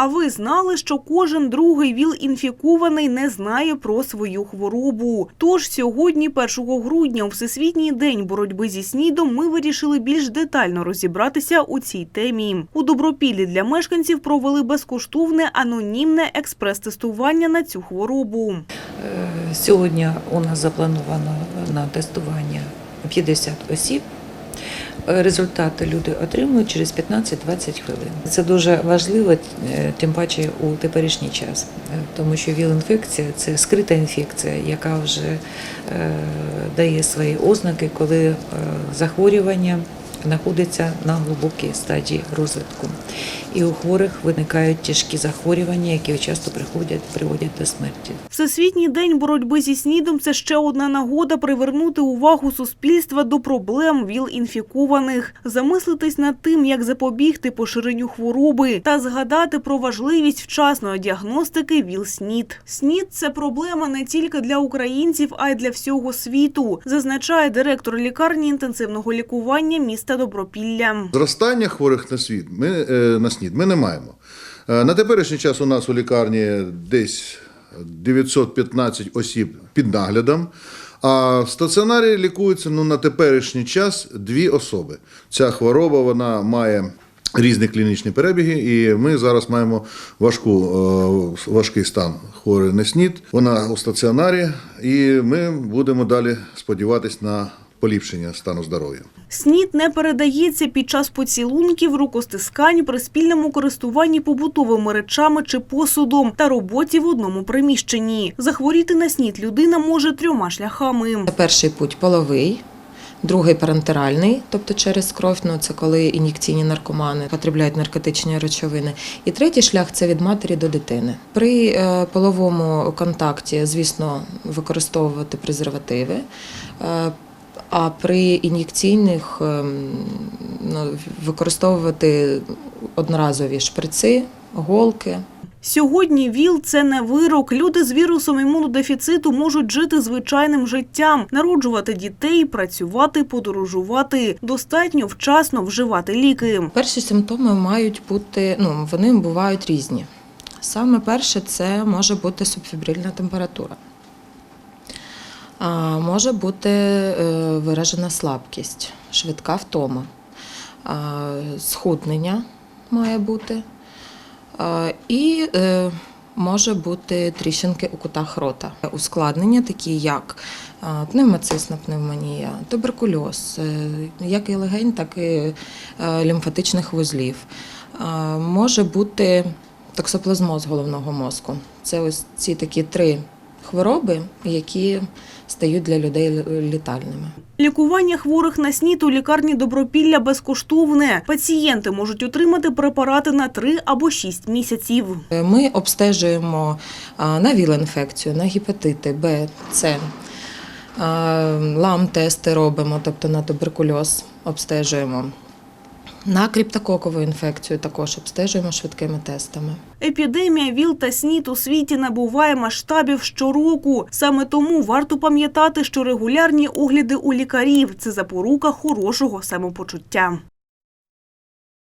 А ви знали, що кожен другий ВІЛ-інфікований не знає про свою хворобу? Тож сьогодні, 1 грудня, у Всесвітній день боротьби зі СНІДом, ми вирішили більш детально розібратися у цій темі. У Добропіллі для мешканців провели безкоштовне анонімне експрес-тестування на цю хворобу. Е, Сьогодні у нас заплановано на тестування 50 осіб. Результати люди отримують через 15-20 хвилин. Це дуже важливо, е, тим паче у теперішній час, е, тому що ВІЛ-інфекція це скрита інфекція, яка вже е, дає свої ознаки, коли захворювання знаходиться на глибокій стадії розвитку. І у хворих виникають тяжкі захворювання, які часто приходять, приводять до смерті. Всесвітній день боротьби зі СНІДом – це ще одна нагода привернути увагу суспільства до проблем ВІЛ-інфікованих, замислитись над тим, як запобігти поширенню хвороби та згадати про важливість вчасної діагностики ВІЛ-СНІД. СНІД – це проблема не тільки для українців, а й для всього світу, зазначає директор лікарні інтенсивного лікування міста Добропілля. Зростання хворих на світ ми е, на СНІД ми не маємо. Е, На теперішній час у нас у лікарні десь 915 осіб під наглядом. А в стаціонарі лікуються ну, на теперішній час дві особи. Ця хвороба вона має різні клінічні перебіги, і ми зараз маємо важку, е, важкий стан хворий на СНІД. Вона у стаціонарі, і ми будемо далі сподіватися на поліпшення стану здоров'я. СНІД не передається під час поцілунків, рукостискань, при спільному користуванні побутовими речами чи посудом та роботі в одному приміщенні. Захворіти на СНІД людина може трьома шляхами. Перший путь половий, другий парентеральний, тобто через кров, ну це коли ін'єкційні наркомани потребляють наркотичні речовини. І третій шлях це від матері до дитини. При е, половому контакті, звісно, використовувати презервативи. А при ін'єкційних ем, ну, використовувати одноразові шприци, голки. Сьогодні ВІЛ – це не вирок. Люди з вірусом імунодефіциту можуть жити звичайним життям, народжувати дітей, працювати, подорожувати. Достатньо вчасно вживати ліки. Перші симптоми мають бути, ну вони бувають різні. Саме перше це може бути субфібрильна температура. Може бути е, виражена слабкість, швидка втома, схуднення має бути. І е, може бути тріщинки у кутах рота. Ускладнення, такі як пневмоцисна пневмонія, туберкульоз, е, як і легень, так і лімфатичних вузлів. Може бути токсоплазмоз головного мозку. Це ось ці такі три хвороби, які стають для людей літальними. Лікування хворих на СНІД у лікарні Добропілля безкоштовне. Пацієнти можуть отримати препарати на 3 або 6 місяців. Ми обстежуємо на ВІЛ-інфекцію, на гепатити Б, С. Лам-тести робимо, тобто на туберкульоз обстежуємо. На кріптококову інфекцію також обстежуємо швидкими тестами. Епідемія ВІЛ та СНІД у світі набуває масштабів щороку. Саме тому варто пам'ятати, що регулярні огляди у лікарів – це запорука хорошого самопочуття.